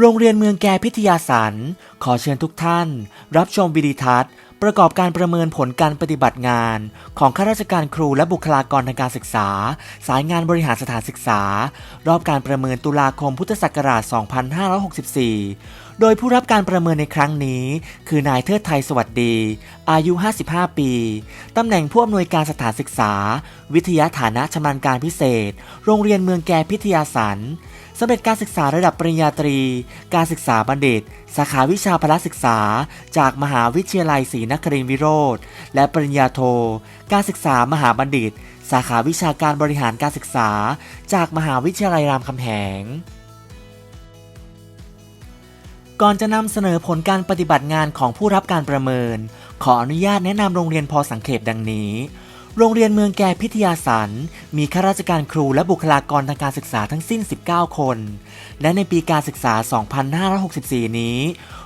โรงเรียนเมืองแกพิทยาสันขอเชิญทุกท่าน รับชมวิดีทัศน์ ประกอบการประเมินผลการปฏิบัติงาน ของข้าราชการครูและบุคลากรทางการศึกษา สายงานบริหารสถานศึกษา รอบการประเมินตุลาคมพุทธศักราช 2564 โดยผู้รับการประเมินในครั้งนี้ คือนายเทิดไทยสวัสดี อายุ 55 ปี ตำแหน่งผู้อำนวยการสถานศึกษา วิทยาฐานะชำนาญการพิเศษ โรงเรียนเมืองแกพิทยาสัน สำเร็จการศึกษาระดับปริญญาตรี การศึกษาบัณฑิต สาขาวิชาพละศึกษา จากมหาวิทยาลัยศรีนครินทรวิโรธ และปริญญาโท การศึกษามหาบัณฑิต สาขาวิชาการบริหารการศึกษา จากมหาวิทยาลัยรามคำแหง ก่อนจะนำเสนอผลการปฏิบัติงานของผู้รับการประเมิน ขออนุญาตแนะนำโรงเรียนพอสังเขปดังนี้ โรงเรียนเมืองแก่พิทยาสัน มีข้าราชการครูและบุคลากรทางการศึกษาทั้งสิ้น 19 คน และในปีการศึกษา 2564 นี้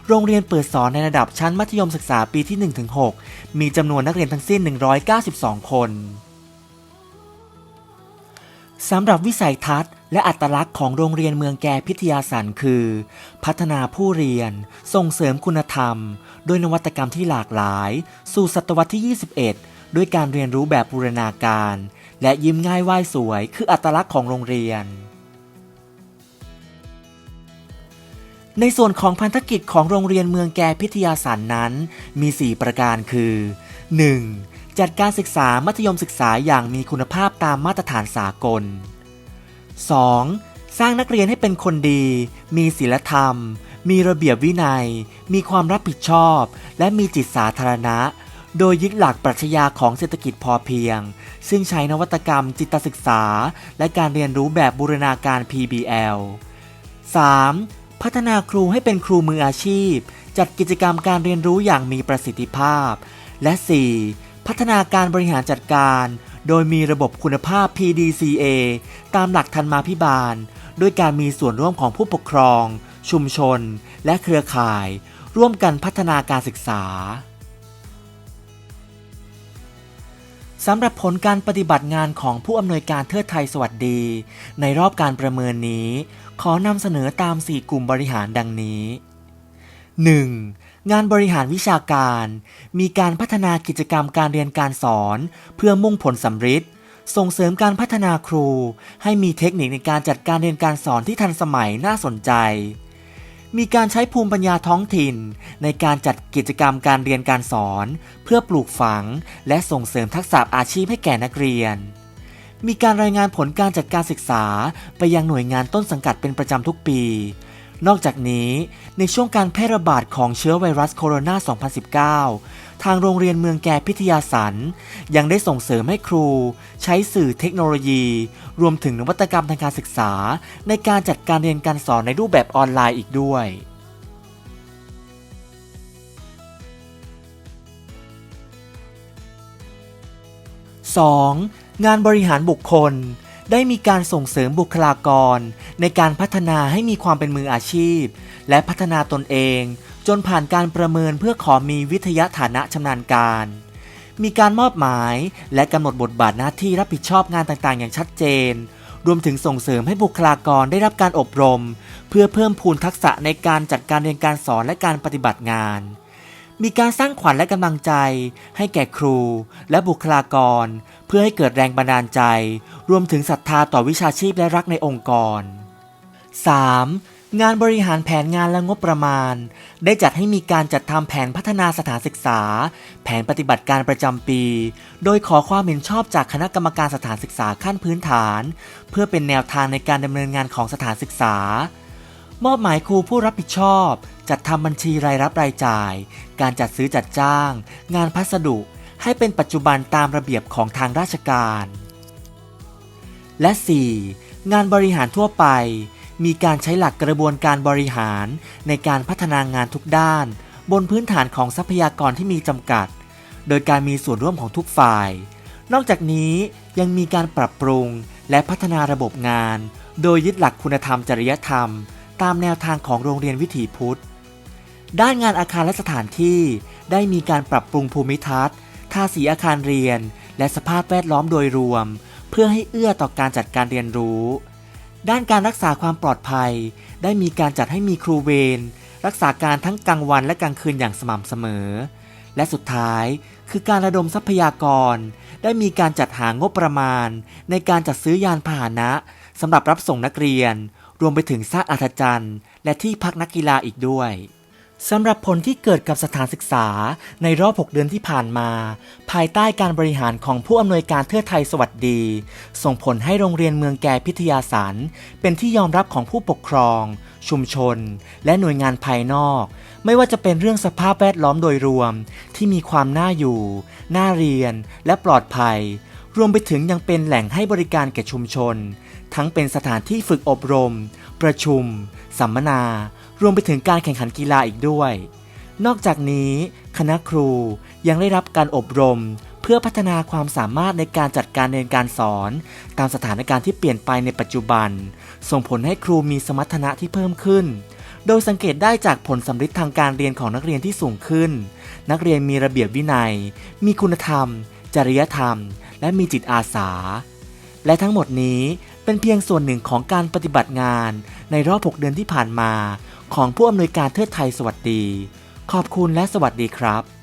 โรงเรียนเปิดสอนในระดับชั้นมัธยมศึกษาปีที่ 1-6 มีจำนวนนักเรียนทั้งสิ้น 192 คนสำหรับวิสัยทัศน์และอัตลักษณ์ของโรงเรียนเมืองแก่พิทยาสันคือ พัฒนาผู้เรียน ส่งเสริมคุณธรรม โดยนวัตกรรมที่หลากหลาย สู่ศตวรรษที่ 21 ด้วยการเรียนรู้แบบบูรณาการ และยิ้มง่ายไหว้สวยคืออัตลักษณ์ของโรงเรียน ในส่วนของพันธกิจของโรงเรียนเมืองแกพิทยาสันนั้น มี 4 ประการคือ 1. จัดการศึกษามัธยมศึกษาอย่างมีคุณภาพตามมาตรฐานสากล 2. สร้างนักเรียนให้เป็นคนดี มีศีลธรรม มีระเบียบวินัย มีความรับผิดชอบ และมีจิตสาธารณะ โดยยึดหลักปรัชญาของเศรษฐกิจพอเพียง ซึ่งใช้นวัตกรรมจิตศึกษา และการเรียนรู้แบบบูรณาการ PBL 3. พัฒนาครูให้เป็นครูมืออาชีพ จัดกิจกรรมการเรียนรู้อย่างมีประสิทธิภาพ และ 4. พัฒนาการบริหารจัดการ โดยมีระบบคุณภาพ PDCA ตามหลักธรรมาภิบาล ด้วยการมีส่วนร่วมของผู้ปกครอง ชุมชน และเครือข่าย ร่วมกันพัฒนาการศึกษา สำหรับผลการปฏิบัติงานของผู้อำนวยการเทิดไทยสวัสดี ในรอบการประเมินนี้ ขอนำเสนอตาม 4 กลุ่มบริหารดังนี้ 1. งานบริหารวิชาการ มีการพัฒนากิจกรรมการเรียนการสอน เพื่อมุ่งผลสำฤทธิ์ส่งเสริมการพัฒนาครู ให้มีเทคนิคในการจัดการเรียนการสอนที่ทันสมัยน่าสนใจ มีการใช้ภูมิปัญญาท้องถิ่น ในการจัดกิจกรรมการเรียนการสอน เพื่อปลูกฝัง และส่งเสริมทักษะอาชีพให้แก่นักเรียน มีการรายงานผลการจัดการศึกษาไปยังหน่วยงานต้นสังกัดเป็นประจำทุกปี นอกจากนี้ในช่วงการแพร่ระบาดของเชื้อไวรัสโคโรนา 2019 ทางโรงเรียนเมืองแกพิทยาสันยังได้ส่งเสริมให้ครู ใช้สื่อเทคโนโลยี รวมถึงนวัตกรรมทางการศึกษา ในการจัดการเรียนการสอนในรูปแบบออนไลน์อีกด้วย 2. งานบริหารบุคคลได้มีการส่งเสริมบุคลากร ในการพัฒนาให้มีความเป็นมืออาชีพ และพัฒนาตนเอง จนผ่านการประเมินเพื่อขอมีวิทยาฐานะชำนาญการ มีการมอบหมายและกำหนดบทบาทหน้าที่รับผิดชอบงานต่างๆ อย่างชัดเจน รวมถึงส่งเสริมให้บุคลากรได้รับการอบรม เพื่อเพิ่มพูนทักษะในการจัดการเรียนการสอนและการปฏิบัติงานมีการสร้างขวัญและกำลังใจ ให้แก่ครูและบุคลากร เพื่อให้เกิดแรงบันดาลใจ รวมถึงศรัทธาต่อวิชาชีพและรักในองค์กร 3. งานบริหารแผนงานและงบประมาณ ได้จัดให้มีการจัดทำแผนพัฒนาสถานศึกษา แผนปฏิบัติการประจำปี โดยขอความเห็นชอบจากคณะกรรมการสถานศึกษาขั้นพื้นฐาน เพื่อเป็นแนวทางในการดำเนินงานของสถานศึกษา มอบหมายครูผู้รับผิดชอบ จัดทำบัญชีรายรับรายจ่าย การจัดซื้อจัดจ้าง งานพัสดุ ให้เป็นปัจจุบันตามระเบียบของทางราชการ และ 4. งานบริหารทั่วไป มีการใช้หลักกระบวนการบริหาร ในการพัฒนางานทุกด้าน บนพื้นฐานของทรัพยากรที่มีจำกัด โดยการมีส่วนร่วมของทุกฝ่าย นอกจากนี้ยังมีการปรับปรุงและพัฒนาระบบงาน โดยยึดหลักคุณธรรมจริยธรรม ตามแนวทางของโรงเรียนวิถีพุทธ ด้านงานอาคารและสถานที่ได้มีการปรับปรุงภูมิทัศน์ ทาสีอาคารเรียน และสภาพแวดล้อมโดยรวม เพื่อให้เอื้อต่อการจัดการเรียนรู้ ด้านการรักษาความปลอดภัย ได้มีการจัดให้มีครูเวรรักษาการทั้งกลางวันและกลางคืนอย่างสม่ำเสมอ และสุดท้ายคือการระดมทรัพยากร ได้มีการจัดหางบประมาณ ในการจัดซื้อยานพาหนะสำหรับรับส่งนักเรียน รวมไปถึงสร้างอาคารจันทร์และที่พักนักกีฬาอีกด้วย สำหรับผลที่เกิดกับสถานศึกษาในรอบ 6 เดือนที่ผ่านมา ภายใต้การบริหารของผู้อำนวยการเทิดไทยสวัสดี ส่งผลให้โรงเรียนเมืองแก่พิทยาสารเป็นที่ยอมรับของผู้ปกครอง ชุมชน และหน่วยงานภายนอก ไม่ว่าจะเป็นเรื่องสภาพแวดล้อมโดยรวม ที่มีความน่าอยู่ น่าเรียน และปลอดภัย รวมไปถึงยังเป็นแหล่งให้บริการแก่ชุมชน ทั้งเป็นสถานที่ฝึกอบรม ประชุม สัมมนา รวมไปถึงการแข่งขันกีฬาอีกด้วย นอกจากนี้ คณะครูยังได้รับการอบรม เพื่อพัฒนาความสามารถในการจัดการเรียนการสอน ตามสถานการณ์ที่เปลี่ยนไปในปัจจุบัน ส่งผลให้ครูมีสมรรถนะที่เพิ่มขึ้นโดยสังเกตได้จากผลสำฤทธิ์ทางการเรียนของนักเรียนที่สูงขึ้น นักเรียนมีระเบียบวินัย มีคุณธรรม จริยธรรม และมีจิตอาสา และทั้งหมดนี้ เป็นเพียงส่วนหนึ่งของการปฏิบัติงานในรอบ 6 เดือนที่ผ่านมา ของผู้อำนวยการเทิดไทยสวัสดี ขอบคุณและสวัสดีครับ